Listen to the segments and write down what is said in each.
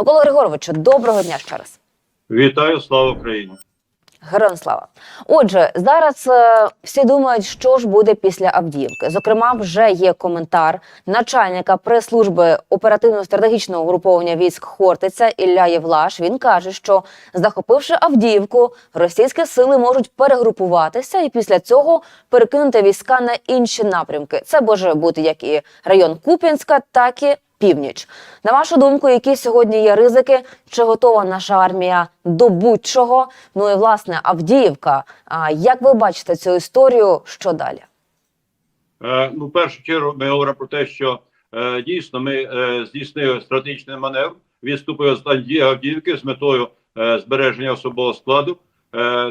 Микола Григоровичу, доброго дня ще раз. Вітаю, слава Україні! Героям слава. Отже, зараз е, всі думають, що ж буде після Авдіївки. Зокрема, вже є коментар начальника прес-служби оперативно-стратегічного угруповання військ Хортиця Ілля Євлаш. Він каже, що захопивши Авдіївку, російські сили можуть перегрупуватися і після цього перекинути війська на інші напрямки. Це може бути як і район Куп'янська, так і північ. На вашу думку, які сьогодні є ризики? Чи готова наша армія до будь-чого? Ну і власне Авдіївка. А як ви бачите цю історію? Що далі? Е, ну, в першу чергу, ми говоримо про те, що е, дійсно ми е, здійснили стратегічний маневр, відступили з Авдіївки з метою збереження особового складу,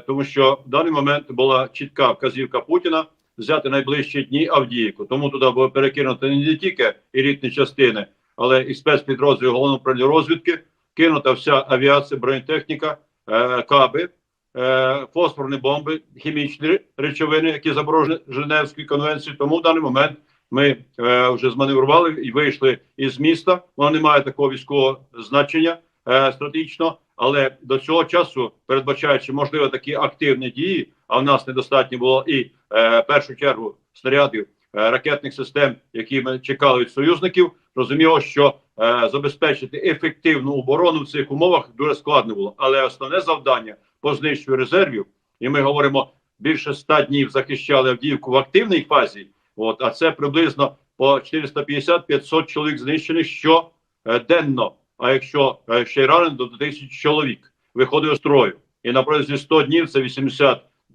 тому що в даний момент була чітка вказівка Путіна взяти найближчі дні Авдіївку. Тому туди було перекинуто не тільки елітні частини, але і спецпідрозділи головного управління розвідки, кинута вся авіація, бронетехніка, е, каби. е, фосфорні бомби, хімічні речовини, які заборонені Женевською конвенцією. Тому в даний момент ми е, вже зманеврували і вийшли із міста. Воно не має такого військового значення е, стратегічно, але до цього часу, передбачаючи можливо такі активні дії, а в нас недостатньо було і е, першу чергу снарядів ракетних систем, які ми чекали від союзників, розуміло, що е, забезпечити ефективну оборону в цих умовах дуже складно було. Але основне завдання по знищенню резервів, і ми говоримо більше 100 днів захищали Авдіївку в активній фазі. От а це приблизно по 450-500 чоловік знищених щоденно. А якщо е, ще й ранено, до тисячі чоловік виходить з строю. І на протязі 100 днів це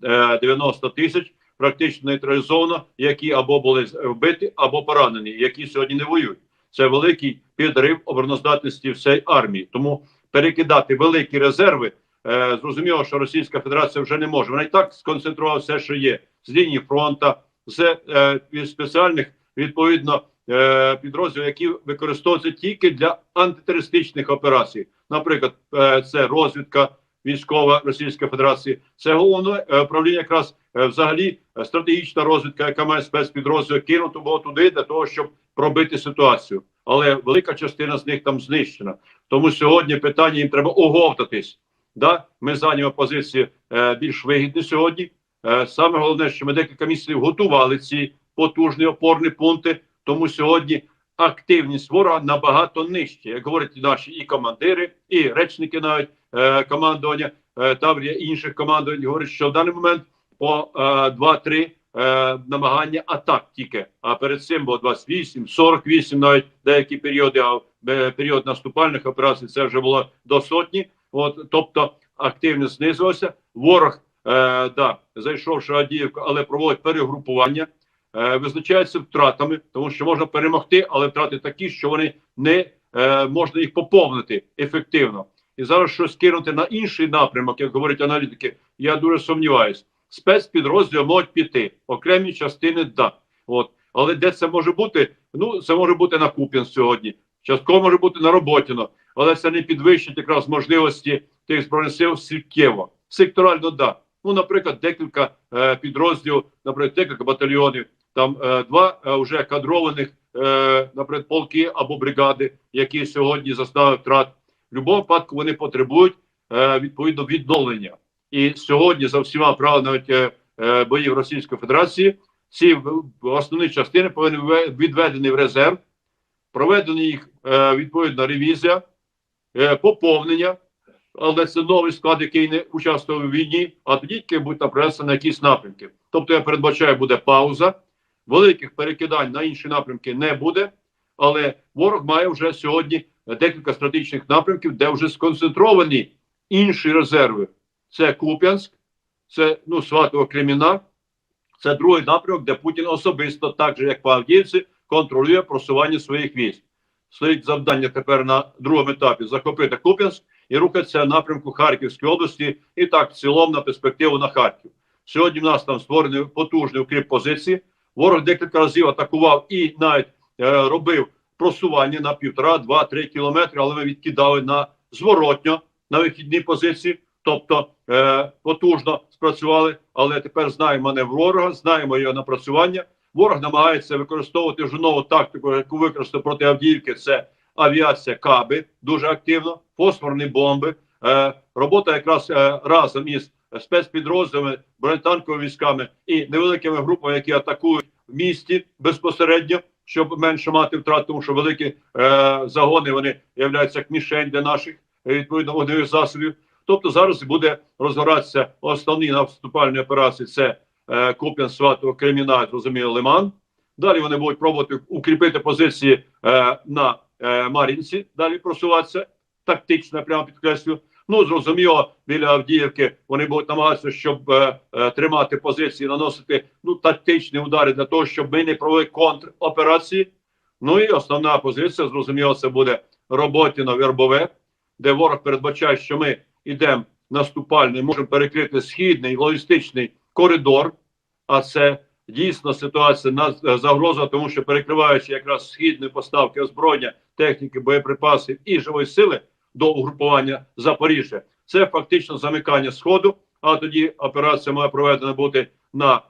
80-90 тисяч практично нейтралізовано, які або були вбиті, або поранені, які сьогодні не воюють. Це великий підрив обороноздатності всієї армії. Тому перекидати великі резерви. Е, зрозуміло, що Російська Федерація вже не може. Вона і так сконцентрувала все, що є з лінії фронту, з е, спеціальних відповідно е, підрозділів, які використовуються тільки для антитерористичних операцій. Наприклад, е, це розвідка військова Російської Федерації, це головне е, управління, якраз е, взагалі е, стратегічна розвідка, яка має спецпідрозділ, кинуто було туди для того, щоб пробити ситуацію. Але велика частина з них там знищена. Тому сьогодні питання їм треба оговтатись. Да, ми зайняли позиції е, більш вигідні сьогодні. Саме головне, що ми декілька місяців готували ці потужні опорні пункти. Тому сьогодні активність ворога набагато нижча. Як говорять наші і командири, і речники, навіть е, командування е, Таврія і інших командувань говорять, що в даний момент по е, 2-3 е, намагання атак тільки. А перед цим було 28, 48, навіть деякі періоди, а е, період наступальних операцій це вже було до сотні. От, тобто активність знизилася. Ворог, е, да, зайшовши в Авдіївку, але проводить перегрупування, е, визначається втратами, тому що можна перемогти, але втрати такі, що вони не е, можна їх поповнити ефективно. І зараз щось кинути на інший напрямок, як говорять аналітики, я дуже сумніваюсь. Спецпідрозділи можуть піти, окремі частини да. От. Але де це може бути? Ну, це може бути на Куп'ян сьогодні. Частково може бути на Роботіно, але це не підвищить якраз можливості тих збройних сил суттєво. Секторально, да. Ну, наприклад, декілька е, підрозділів, наприклад, декілька батальйонів, там е, два е, вже кадрованих, е, наприклад, полки або бригади, які сьогодні зазнали втрат. В будь-якому випадку вони потребують відповідно відновлення. І сьогодні за всіма правилами боїв Російської Федерації ці основні частини повинні відведені в резерв, проведена їх відповідна ревізія, поповнення, але це новий склад, який не участвував у війні, а тоді будуть направлятися на якісь напрямки. Тобто я передбачаю, буде пауза, великих перекидань на інші напрямки не буде, але ворог має вже сьогодні декілька стратегічних напрямків, де вже сконцентровані інші резерви. Це Куп'янськ, це ну, Сватово Креміна, це другий напрямок, де Путін особисто, так же як по контролює просування своїх військ. Стоїть завдання тепер на другому етапі захопити Куп'янськ і рухатися в напрямку Харківської області, і так в цілому на перспективу на Харків. Сьогодні в нас там створені потужні укріп позиції. Ворог декілька разів атакував і навіть е, робив просування на півтора, два-три кілометри, але ми відкидали на зворотньо на вихідні позиції. Тобто е, потужно спрацювали, але тепер знаємо маневр ворога, знаємо його напрацювання. Ворог намагається використовувати вже нову тактику, яку використав проти Авдіївки. Це авіація каби дуже активно, фосфорні бомби, е, робота якраз е, разом із спецпідрозділами, бронетанковими військами і невеликими групами, які атакують в місті безпосередньо, щоб менше мати втрат, тому що великі е, загони вони являються як мішень для наших е, відповідно вогневих засобів. Тобто зараз буде розгоратися основні наступальні операції. Це е, Куп'ян, Сватово, Креміна, зрозуміло, Лиман. Далі вони будуть пробувати укріпити позиції е, на е, Мар'їнці, далі просуватися тактично, прямо підкреслю. Ну зрозуміло, біля Авдіївки вони будуть намагатися, щоб е, е, тримати позиції, наносити ну тактичні удари для того, щоб ми не провели контроперації. Ну і основна позиція, зрозуміло, це буде роботіно вербове, де ворог передбачає, що ми йдемо наступальний, можемо перекрити східний логістичний коридор. А це дійсно ситуація на е, загроза, тому що перекриваючи якраз східні поставки озброєння, техніки, боєприпасів і живої сили до угрупування Запоріжжя, це фактично замикання сходу. А тоді операція має проведена бути на е,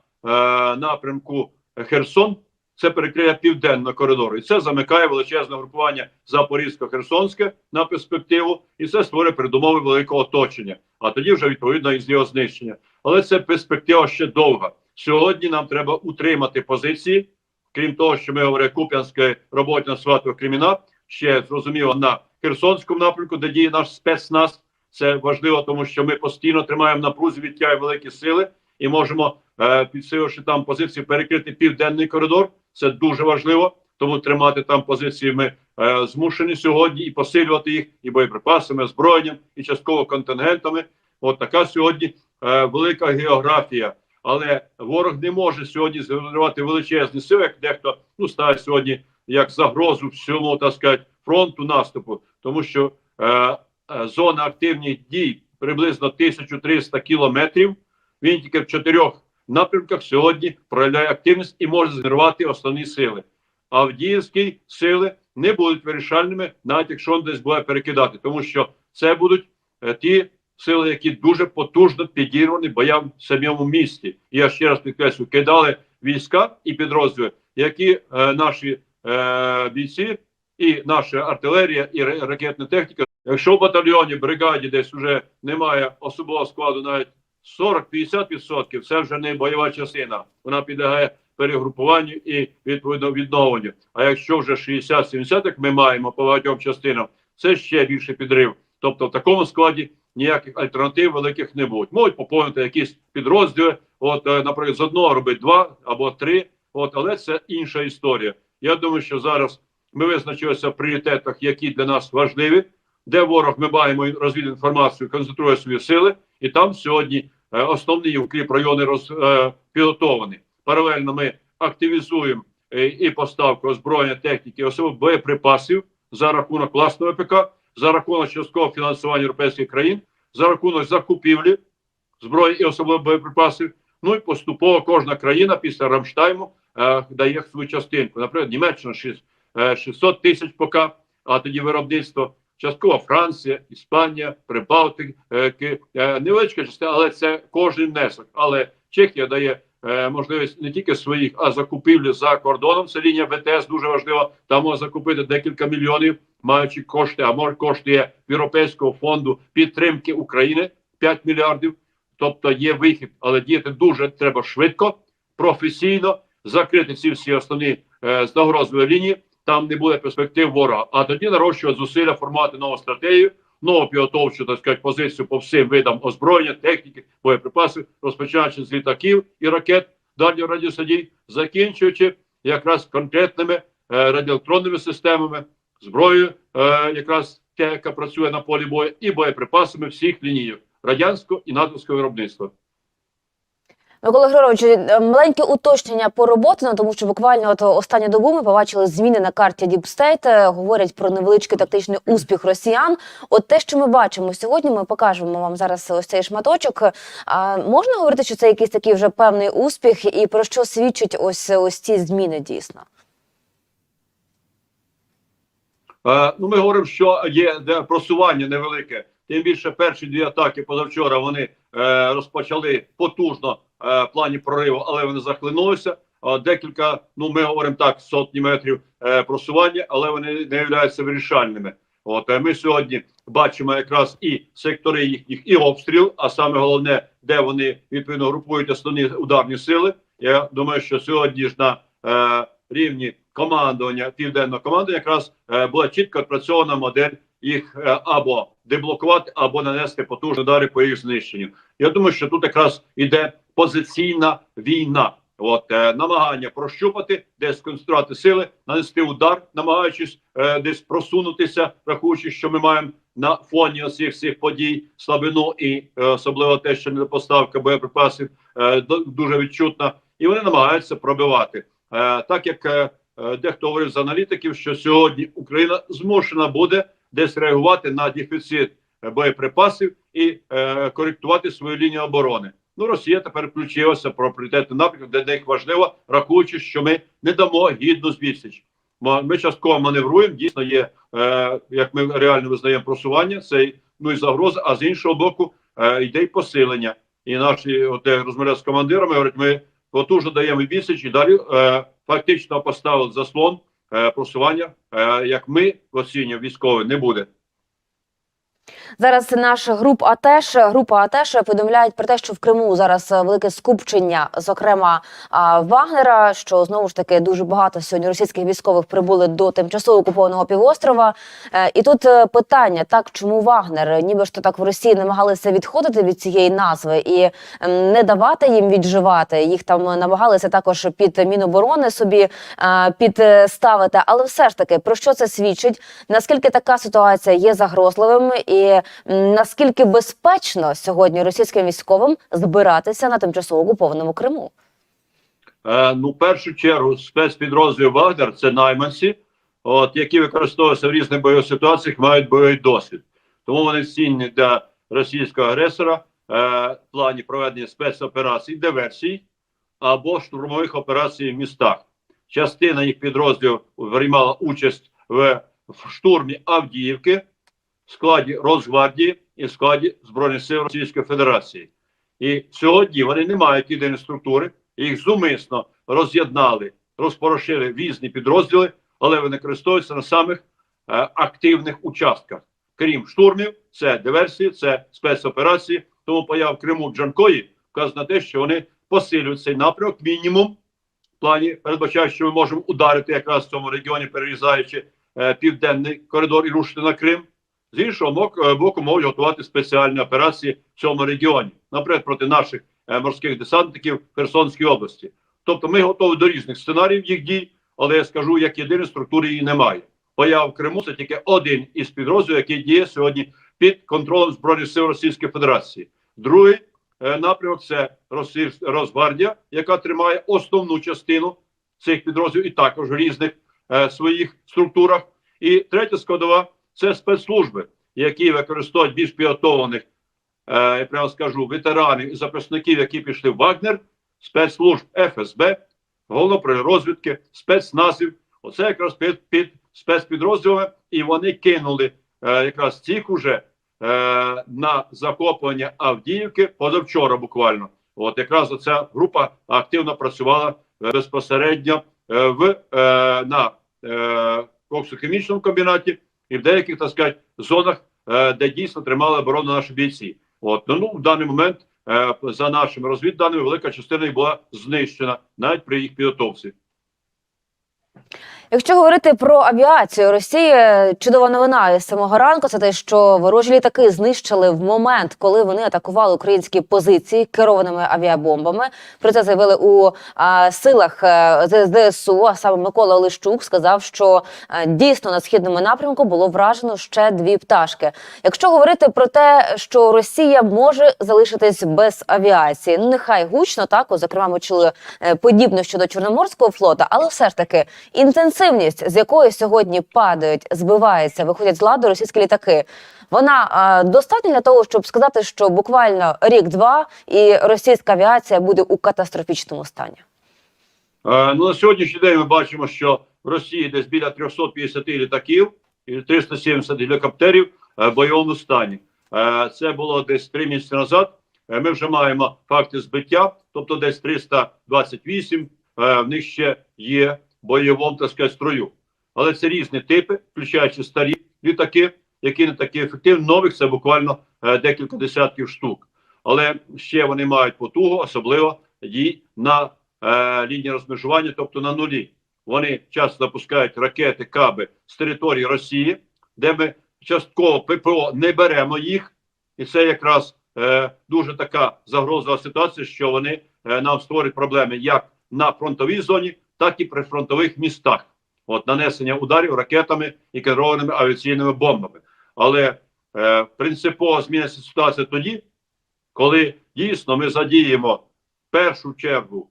напрямку Херсон. Це перекриє південного коридору, і це замикає величезне групування Запорізько-Херсонське на перспективу, і це створює передумови великого оточення. А тоді вже відповідно із його знищення. Але це перспектива ще довга. Сьогодні нам треба утримати позиції, крім того, що ми говоримо Куп'янське роботи на Сватого Креміна, ще зрозуміло на Херсонському напрямку, де діє наш спецназ. Це важливо, тому що ми постійно тримаємо на прузі відтяги великі сили і можемо, е, підсиливши там позиції, перекрити південний коридор. Це дуже важливо. Тому тримати там позиції ми е, змушені сьогодні і посилювати їх і боєприпасами, зброєнням, і частково контингентами. От така сьогодні е, велика географія. Але ворог не може сьогодні згенерувати величезні сили, як дехто ну ставить сьогодні як загрозу всьому так сказати, фронту наступу, тому що е, е, зона активних дій приблизно 1300 кілометрів. Він тільки в чотирьох напрямках сьогодні проявляє активність і може згенерувати основні сили. Авдіївські сили не будуть вирішальними, навіть якщо він десь буде перекидати, тому що це будуть е, ті сили, які дуже потужно підірвані боям в самому місті. Я ще раз підкреслю, кидали війська і підрозділи, які е, наші е, бійці і наша артилерія і ра- ракетна техніка. Якщо в батальйоні, бригаді десь вже немає особового складу, навіть 40-50%, це вже не бойова частина. Вона підлягає перегрупуванню і відповідно відновленню. А якщо вже 60-70, як ми маємо по багатьом частинам, це ще більше підрив. Тобто в такому складі ніяких альтернатив великих не будуть. Можуть поповнити якісь підрозділи. От, е, наприклад, з одного робить два або три. От, але це інша історія. Я думаю, що зараз ми визначилися в пріоритетах, які для нас важливі, де ворог ми маємо розвідінформацію, концентрує свої сили, і там сьогодні е, основні укріп райони роз, е. Паралельно ми активізуємо е, і поставку озброєння техніки, особливо боєприпасів за рахунок власного ВПК, за рахунок часткового фінансування європейських країн, за рахунок закупівлі зброї і особливо боєприпасів. Ну і поступово кожна країна після Рамштайму дає свою частинку. Наприклад, Німеччина шість- е, 600 тисяч поки, а тоді виробництво. Частково Франція, Іспанія, Прибалтик, е, е, невеличка частина, але це кожен внесок. Але Чехія дає е, можливість не тільки своїх, а закупівлі за кордоном. Це лінія ВТС дуже важлива. Там можна закупити декілька мільйонів, маючи кошти, а може кошти є Європейського фонду підтримки України 5 мільярдів. Тобто є вихід, але діяти дуже треба швидко, професійно, закрити ці всі основні е, загрозливі лінії. Там не буде перспектив ворога. А тоді нарощувати зусилля формувати нову стратегію, нову підготовчу так сказати, позицію по всім видам озброєння, техніки, боєприпасів, розпочинаючи з літаків і ракет дальнього радіуса дій, закінчуючи якраз конкретними е, радіоелектронними системами, зброєю, е, якраз те, яка працює на полі бою, і боєприпасами всіх лінійок радянського і натовського виробництва. Микола Григорович, е, маленьке уточнення по роботи, тому що буквально от останню добу ми побачили зміни на карті Діпстейт. Говорять про невеличкий тактичний успіх росіян. От те, що ми бачимо сьогодні, ми покажемо вам зараз ось цей шматочок. А можна говорити, що це якийсь такий вже певний успіх, і про що свідчать ось ось ці зміни дійсно? Е, ну, ми говоримо, що є просування невелике. Тим більше перші дві атаки позавчора вони е, розпочали потужно е, плані прориву, але вони захлинулися. е, декілька, ну ми говоримо так, сотні метрів е, просування, але вони не являються вирішальними. От ми сьогодні бачимо якраз і сектори їхніх і обстріл, а саме головне, де вони відповідно групують основні ударні сили. Я думаю, що сьогодні ж на е, рівні командування південного командування якраз е, була чітко відпрацьована модель їх е, або деблокувати, або нанести потужні удари по їх знищенню. Я думаю, що тут якраз іде позиційна війна. От е, намагання прощупати, десь сконцентрувати сили, нанести удар, намагаючись е, десь просунутися, рахуючи, що ми маємо на фоні оцих всіх подій слабину і е, особливо те, що недопоставка боєприпасів е, дуже відчутна, і вони намагаються пробивати. Е, так як е, е, дехто говорив з аналітиків, що сьогодні Україна змушена буде десь реагувати на дефіцит е, боєприпасів і е, коректувати свою лінію оборони. Ну, Росія тепер включилася про пріоритетний напрямок, де них важливо, рахуючи, що ми не дамо гідну звідсіч. Ми частково маневруємо. Дійсно, є е, як ми реально визнаємо просування, це ну і загроза. А з іншого боку, е, йде й посилення. І наші от я розмовляю з командирами, говорять, ми потужно даємо відсіч і далі е, фактично поставили заслон просування. Е, як ми оцінюємо військове, не буде. Зараз наш груп АТЕШ, група АТЕШ повідомляють про те, що в Криму зараз е, велике скупчення, зокрема Вагнера. Що знову ж таки дуже багато сьогодні російських військових прибули до тимчасово окупованого півострова. Е, І тут е, питання: так чому Вагнер? Ніби то так в Росії намагалися відходити від цієї назви і ем, не давати їм відживати. Їх там намагалися також під міноборони собі підставити. Але все ж таки про що це свідчить? Наскільки така ситуація є загрозливим, і наскільки безпечно сьогодні російським військовим збиратися на тимчасово окупованому Криму? Е, ну, в першу чергу, спецпідрозділ Вагнер це найманці, от, які використовуються в різних бойових ситуаціях, мають бойовий досвід. Тому вони цінні для російського агресора е, в плані проведення спецоперацій, диверсій або штурмових операцій в містах. Частина їх підрозділів приймала участь в, штурмі Авдіївки складі Росгвардії і в складі Збройних сил Російської Федерації. І сьогодні вони не мають єдиної структури, їх зумисно роз'єднали, розпорошили різні підрозділи, але вони користуються на самих е, активних участках. Крім штурмів, це диверсії, це спецоперації. Тому поява в Криму Джанкої вказує на те, що вони посилюють цей напрямок мінімум плані передбачає, що ми можемо ударити якраз в цьому регіоні, перерізаючи е, південний коридор і рушити на Крим. З іншого боку, е, можуть готувати спеціальні операції в цьому регіоні, наприклад, проти наших е, морських десантників Херсонській області. Тобто ми готові до різних сценаріїв їх дій, але я скажу, як єдиної структури її немає. Поява в Криму це тільки один із підрозділів, який діє сьогодні під контролем Збройних сил Російської Федерації. Другий е, напрямок це Росгвардія, яка тримає основну частину цих підрозділів і також в різних е, своїх структурах. І третя складова це спецслужби, які використовують більш підготовлених, е, я прямо скажу, ветеранів і записників, які пішли в Вагнер, спецслужб ФСБ, розвідки, спецназів. Оце якраз під, під спецпідрозділами, і вони кинули е, якраз цих уже е, на захоплення Авдіївки позавчора буквально. От якраз оця група активно працювала е, безпосередньо е, в е, на е, коксохімічному комбінаті і в деяких так сказати, зонах, е, де дійсно тримали оборону наші бійці. От ну, ну в даний момент е, за нашими розвідданими велика частина їх була знищена навіть при їх підготовці. Якщо говорити про авіацію Росії, чудова новина із самого ранку. Це те, що ворожі літаки знищили в момент, коли вони атакували українські позиції керованими авіабомбами. Про це заявили у а, силах е, ЗСУ. А саме Микола Олещук сказав, що е, дійсно на східному напрямку було вражено ще дві пташки. Якщо говорити про те, що Росія може залишитись без авіації, ну нехай гучно так, зокрема, ми чули е, подібно щодо Чорноморського флота, але все ж таки інтенсивність, з якої сьогодні падають, збиваються, виходять з ладу російські літаки. Вона е, достатня для того, щоб сказати, що буквально рік-два і російська авіація буде у катастрофічному стані. Е, ну, на сьогоднішній день ми бачимо, що в Росії десь біля 350 літаків і 370 гелікоптерів е, в бойовому стані. Е, це було десь три місяці назад. Е, ми вже маємо факти збиття, тобто десь 328 е, в них ще є бойовому так сказати, строю. Але це різні типи, включаючи старі літаки, які не такі ефективні. Нових це буквально е, декілька десятків штук. Але ще вони мають потугу, особливо її на е, лінії розмежування, тобто на нулі. Вони часто запускають ракети, каби з території Росії, де ми частково ППО не беремо їх, і це якраз е, дуже така загрозова ситуація, що вони е, нам створюють проблеми як на фронтовій зоні, так і при фронтових містах. От нанесення ударів ракетами і керованими авіаційними бомбами. Але е, принципово зміниться ситуація тоді, коли дійсно ми задіємо першу чергу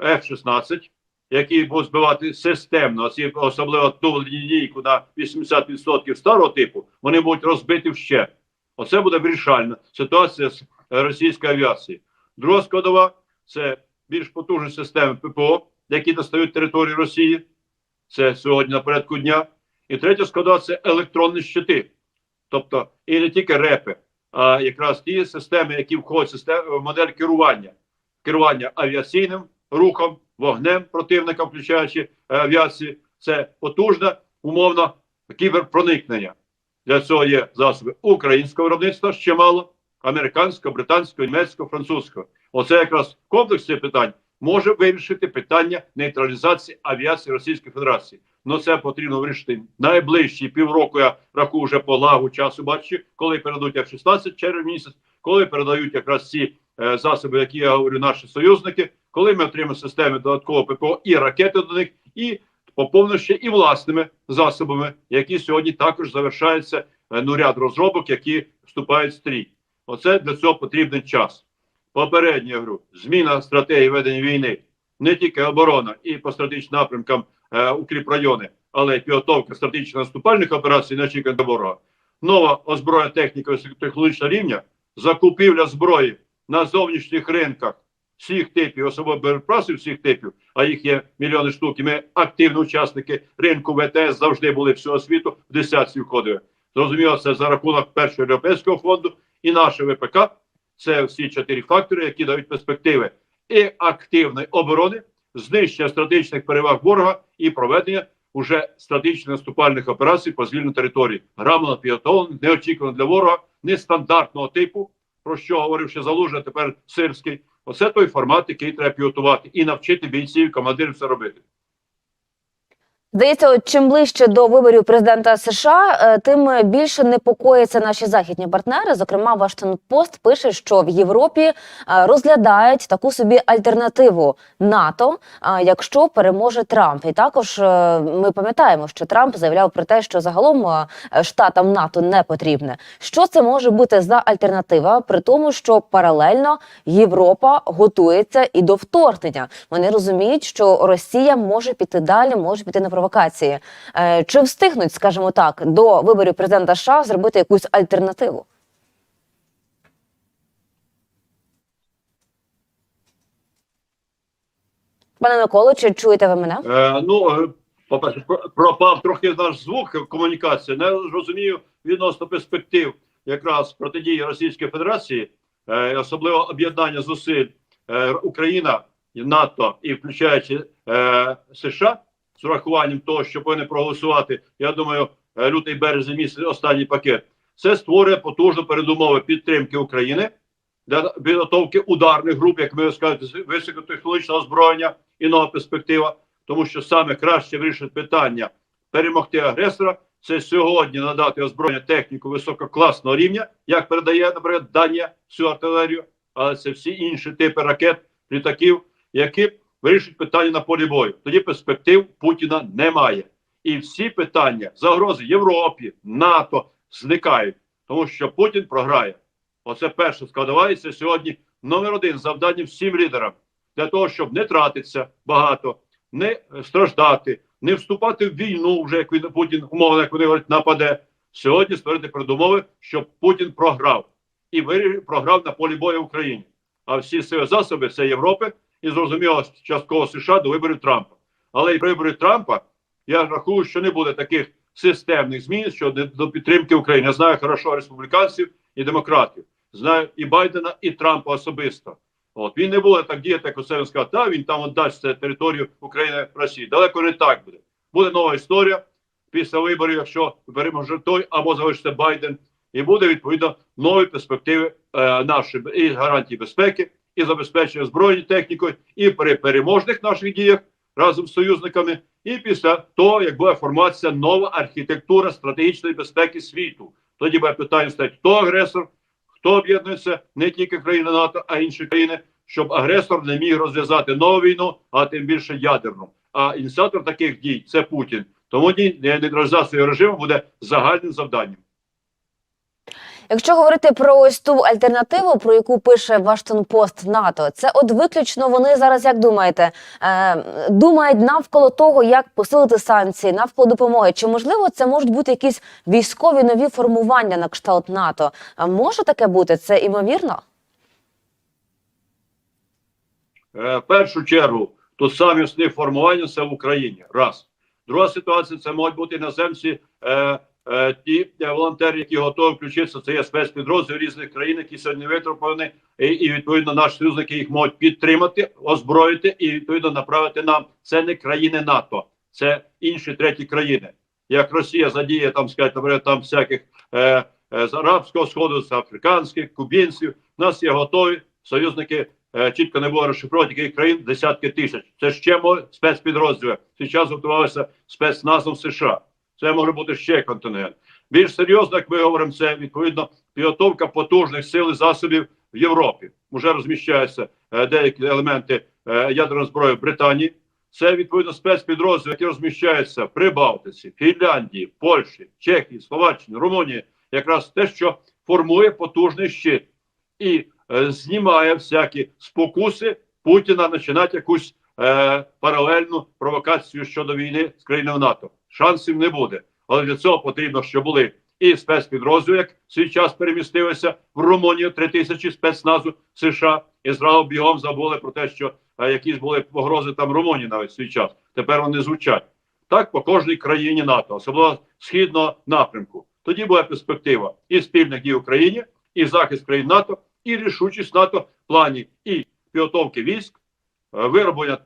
F-16, який буде збивати системно, особливо ту лінійку на 80% старого типу, вони будуть розбиті вщент. Оце буде вирішальна ситуація з е, російської авіації. Друга складова це більш потужні системи ППО, які достають територію Росії. Це сьогодні на порядку дня. І третя складова це електронні щити. Тобто, і не тільки репи, а якраз ті системи, які входять в систему в модель керування, керування авіаційним рухом, вогнем противника, включаючи е, авіацію. Це потужне, умовно, кіберпроникнення. Для цього є засоби українського виробництва ще мало, американського, британського, німецького, французького. Оце якраз комплекс цих питань може вирішити питання нейтралізації авіації Російської Федерації. Ну це потрібно вирішити найближчі півроку. Я рахую вже по лагу часу. Бачу, коли передадуть F-16 червень місяць, коли передають якраз ці е, засоби, які я говорю, наші союзники, коли ми отримаємо системи додаткового ППО і ракети до них, і поповнено ще і власними засобами, які сьогодні також завершаються е, ну, ряд розробок, які вступають в стрій. Оце для цього потрібен час. Попередньо я говорю, зміна стратегії ведення війни, не тільки оборона і по стратегічним напрямкам е, укріпрайони, але й підготовка стратегічно наступальних операцій на очікування ворога. Нова озброєна техніка високотехнологічного рівня, закупівля зброї на зовнішніх ринках всіх типів, особливо боєприпасів всіх типів, а їх є мільйони штук. І ми активні учасники ринку ВТС завжди були всього світу в десятці входили. Зрозуміло, це за рахунок першого європейського фонду і наше ВПК. Це всі чотири фактори, які дають перспективи і активної оборони, знищення стратегічних переваг ворога і проведення уже стратегічних наступальних операцій по звільненню території. Грамотно підготовлено, неочікувано для ворога, нестандартного типу, про що говорив ще Залужний, тепер Сирський. Оце той формат, який треба підготувати і навчити бійців, командирів це робити. Здається, от чим ближче до виборів президента США, е, тим більше непокоїться наші західні партнери. Зокрема, Вашингтон Пост пише, що в Європі е, розглядають таку собі альтернативу НАТО, е, якщо переможе Трамп. І також ми пам'ятаємо, що Трамп заявляв про те, що загалом штатам НАТО не потрібне. Що це може бути за альтернатива, при тому, що паралельно Європа готується і до вторгнення. Вони розуміють, що Росія може піти далі, може піти на провокації. Е, Чи встигнуть, скажімо так, до виборів президента США зробити якусь альтернативу? Пане Миколо, чи чуєте ви мене? Е, ну, е, по-перше, пропав трохи наш звук комунікації. Не розумію відносно перспектив якраз протидії Російської Федерації, е, особливо об'єднання зусиль е, Україна, НАТО і включаючи е, США з урахуванням того, що повинні проголосувати. Я думаю, е, лютий березень місяць останній пакет. Це створює потужну передумови підтримки України для підготовки ударних груп, як ми скажете, високотехнологічного озброєння і нова перспектива, тому що саме краще вирішить питання перемогти агресора. Це сьогодні надати озброєння техніку висококласного рівня, як передає, наприклад, Данія всю артилерію, але це всі інші типи ракет, літаків, які вирішують питання на полі бою. Тоді перспектив Путіна немає. І всі питання загрози Європі, НАТО зникають, тому що Путін програє. Оце і це сьогодні номер один завдання всім лідерам для того, щоб не тратитися багато, не страждати, не вступати в війну, вже як він Путін умовно, як вони говорять, нападе. Сьогодні створити передумови, щоб Путін програв і вирі- програв на полі бою в Україні. А всі сили засоби це Європи і зрозуміло частково США до виборів Трампа. Але і при виборі Трампа я рахую, що не буде таких системних змін щодо до підтримки України. Я знаю хорошо республіканців і демократів. Знаю і Байдена, і Трампа особисто. От він не буде так діяти, як оце сказав, та він там віддасть територію України Росії. Далеко не так буде. Буде нова історія після виборів, якщо переможе той або залишиться Байден, і буде відповідно нові перспективи е, наші і гарантії безпеки, і забезпечення збройною технікою, і при переможних наших діях разом з союзниками, і після того, як буде формуватися нова архітектура стратегічної безпеки світу. Тоді буде питання стати, хто агресор, хто об'єднується, не тільки країни НАТО, а інші країни, щоб агресор не міг розв'язати нову війну, а тим більше ядерну. А ініціатор таких дій це Путін. Тому ні, нейтралізація режиму буде загальним завданням. Якщо говорити про ось ту альтернативу, про яку пише Вашингтон Пост НАТО, це от виключно вони зараз, як думаєте, е, думають навколо того, як посилити санкції, навколо допомоги. Чи можливо це можуть бути якісь військові нові формування на кшталт НАТО? А може таке бути? Це імовірно? Е, в першу чергу, тут самі основні формування це в Україні. Раз. Друга ситуація це можуть бути іноземці, е, ті е, волонтери, які готові включитися. Це є спецпідрозділи різних країн, які сьогодні витраповані, і, і відповідно наші союзники їх можуть підтримати, озброїти і відповідно направити нам. Це не країни НАТО, це інші треті країни. Як Росія задіє там, наприклад, там всяких е, е, з арабського сходу, з африканських, кубінців. У нас є готові союзники е, чітко не було розшифровано яких країн десятки тисяч. Це ще мо- спецпідрозділи. Зараз готувалися спецназом США. Це може бути ще континент. Більш серйозно, як ми говоримо, це відповідно підготовка потужних сил і засобів в Європі. Уже розміщаються е, деякі елементи е, ядерної зброї в Британії. Це відповідно спецпідрозділи, які розміщаються при Балтиці, Фінляндії, Польщі, Чехії, Словаччині, Румунії. Якраз те, що формує потужний щит і е, знімає всякі спокуси Путіна починати якусь е, паралельну провокацію щодо війни з країною НАТО. Шансів не буде. Але для цього потрібно, щоб були і спецпідрозділи, як свій час перемістилися в Румунію три тисячі спецназу США. І бігом забули про те, що е, якісь були погрози там Румунії навіть в свій час. Тепер вони звучать. Так по кожній країні НАТО, особливо східного напрямку. Тоді буде перспектива і спільних дій Україні, і захист країн НАТО, і рішучість НАТО в плані і підготовки військ, вироблення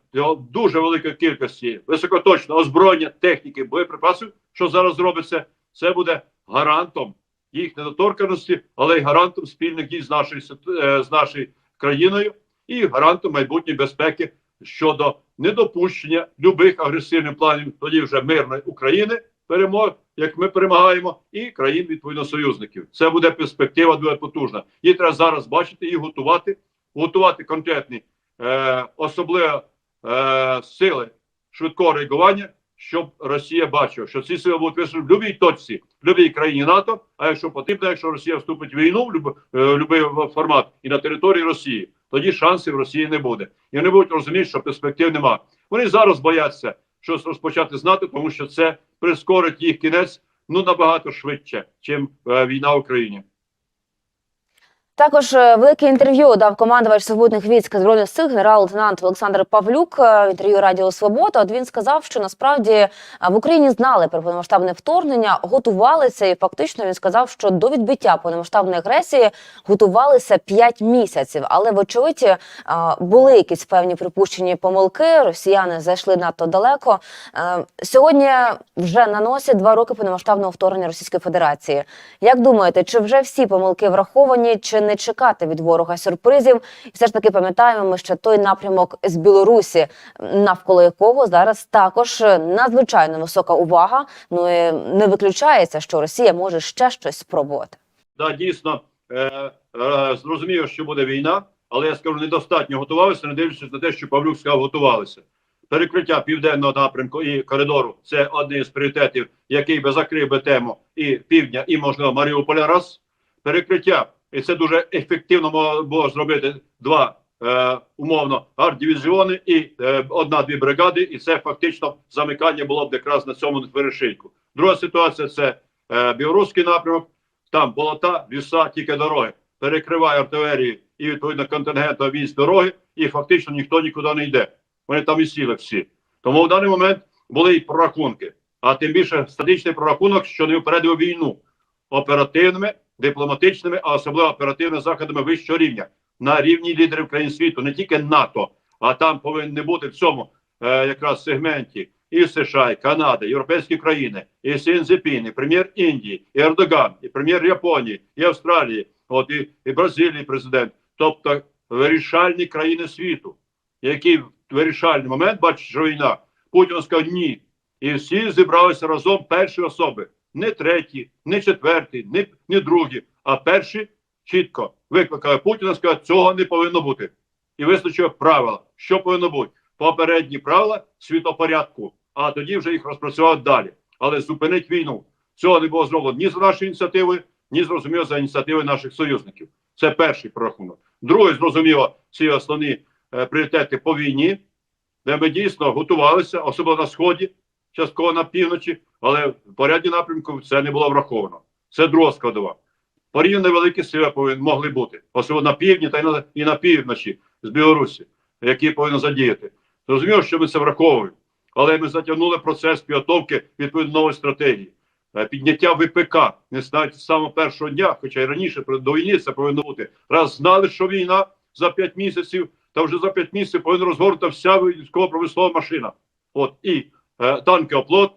дуже великої кількості високоточного озброєння, техніки, боєприпасів, що зараз робиться, це буде гарантом їх недоторканості, але й гарантом спільних дій з нашою е, з нашою країною і гарантом майбутньої безпеки щодо недопущення любих агресивних планів тоді вже мирної України, перемог, як ми перемагаємо, і країн відповідно союзників. Це буде перспектива дуже потужна. Її треба зараз бачити і готувати, готувати конкретні е, особливо е, сили швидкого реагування, щоб Росія бачила, що ці сили будуть висунені в будь-якій точці, в будь-якій країні НАТО. А якщо потрібно, якщо Росія вступить в війну в люб- е, будь-який формат і на території Росії, тоді шансів Росії не буде. І вони будуть розуміти, що перспектив нема. Вони зараз бояться щось розпочати з НАТО, тому що це прискорить їх кінець ну набагато швидше, чим війна в Україні. Також е, велике інтерв'ю дав командувач сухопутних військ збройних сил генерал-лейтенант Олександр Павлюк е, в інтерв'ю Радіо Свобода. От він сказав, що насправді е, в Україні знали про повномасштабне вторгнення, готувалися, і фактично він сказав, що до відбиття повномасштабної агресії готувалися 5 місяців. Але вочевидь були якісь певні припущені помилки. Росіяни зайшли надто далеко. Сьогодні вже на носі два роки повномасштабного вторгнення Російської Федерації. Як думаєте, чи вже всі помилки враховані, чи не чекати від ворога сюрпризів? І все ж таки пам'ятаємо ми ще той напрямок з Білорусі, навколо якого зараз також надзвичайно висока увага. Ну і не виключається, що Росія може ще щось спробувати. Да, дійсно е, е, зрозуміло, що буде війна, але я скажу, недостатньо готувалися, не дивлячись на те, що Павлюк сказав, готувалися. Перекриття південного напрямку і коридору це один з пріоритетів, який би закрив би тему і півдня, і можливо Маріуполя. Раз перекриття, і це дуже ефективно було зробити два е, умовно арт-дивізіони і е, одна-дві бригади, і це фактично замикання було б якраз на цьому вершинку. Друга ситуація це е, білоруський напрямок. Там болота, ліса, тільки дороги. Перекриває артилерії і відповідно контингента військ дороги, і фактично ніхто нікуди не йде. Вони там і сіли всі. Тому в даний момент були і прорахунки, а тим більше стратегічний прорахунок, що не впередив війну оперативними, дипломатичними, а особливо оперативними заходами вищого рівня. на рівні лідерів країн світу, не тільки НАТО, а там повинні бути в цьому е, якраз сегменті і США, і Канада, європейські країни, і Сінзепін, і прем'єр Індії, і Ердоган, і прем'єр Японії, і Австралії, от і, і Бразилії президент, тобто вирішальні країни світу, які в вирішальний момент бачать, що війна, Путін сказав ні. І всі зібралися разом перші особи, не треті, не четверті, не, не другі, а перші чітко викликали Путіна, сказали, цього не повинно бути. І визначив правила, що повинно бути. Попередні правила світопорядку, а тоді вже їх розпрацювати далі. Але зупинить війну. Цього не було зроблено ні за нашою ініціативою, ні зрозуміло за ініціативою наших союзників. Це перший прорахунок. Другий, зрозуміло, ці основні е, пріоритети по війні, де ми дійсно готувалися, особливо на сході, частково на півночі, але в порядні напрямку це не було враховано. Це друга складова. Порівняно невеликі сили повинні могли бути, особливо на півдні та й на, і на півночі з Білорусі, які повинні задіяти. Зрозуміло, що ми це враховуємо, але ми затягнули процес підготовки відповідно нової стратегії. Е, Підняття ВПК не знають з самого першого дня, хоча й раніше до війни це повинно бути. Раз знали, що війна за 5 місяців, та вже за 5 місяців повинна розгорнута вся військово-промислова машина. От і танки оплот,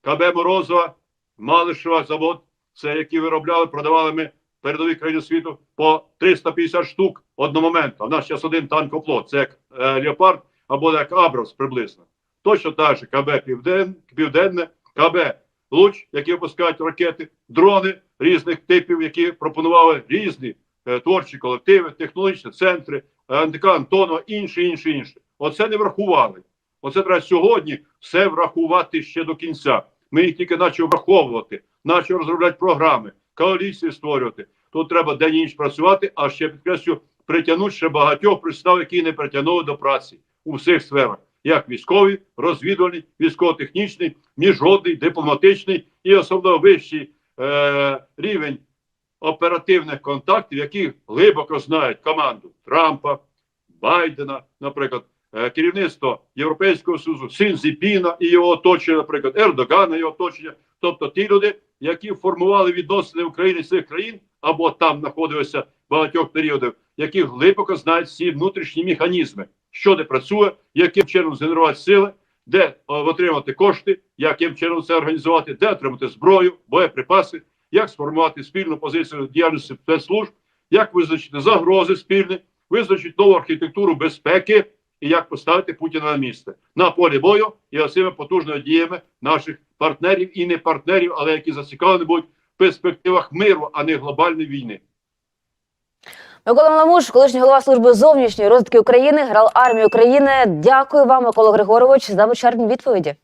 КБ Морозова, Малишева завод, це які виробляли, продавали ми передові країни світу по 350 штук одномоментно. У нас зараз один танкоплот, це як е, Леопард або як Абрамс приблизно. Точно так же КБ Півден, Південне, КБ Луч, які випускають ракети, дрони різних типів, які пропонували різні е, творчі колективи, технологічні центри, е, НДК Антонова, інші, інші, інші. Оце не врахували. Оце треба сьогодні все врахувати ще до кінця. Ми їх тільки почали враховувати, почали розробляти програми, коаліції створювати. Тут треба день і ніч працювати, а ще підкреслю, притягнути ще багатьох представ, які не притягнули до праці у всіх сферах, як військові, розвідувальні, військово-технічний, міжнародний, дипломатичний і особливо вищий е, рівень оперативних контактів, які глибоко знають команду Трампа, Байдена, наприклад, керівництво Європейського Союзу, Сінзіпіна і його оточення, наприклад, Ердогана і його оточення, тобто ті люди, які формували відносини України цих країн або там знаходилися багатьох періодів, які глибоко знають всі внутрішні механізми, що де працює, яким чином згенерувати сили, де е, отримати кошти, яким чином це організувати, де отримати зброю, боєприпаси, як сформувати спільну позицію діяльності спецслужб, як визначити загрози спільні, визначити нову архітектуру безпеки і як поставити Путіна на місце на полі бою і оцими потужними діями наших партнерів і не партнерів, але які зацікавлені будуть в перспективах миру, а не глобальної війни. Микола Маламуш, колишній голова служби зовнішньої розвитки України, грал армії України. Дякую вам, Микола Григорович, за вичерпні відповіді.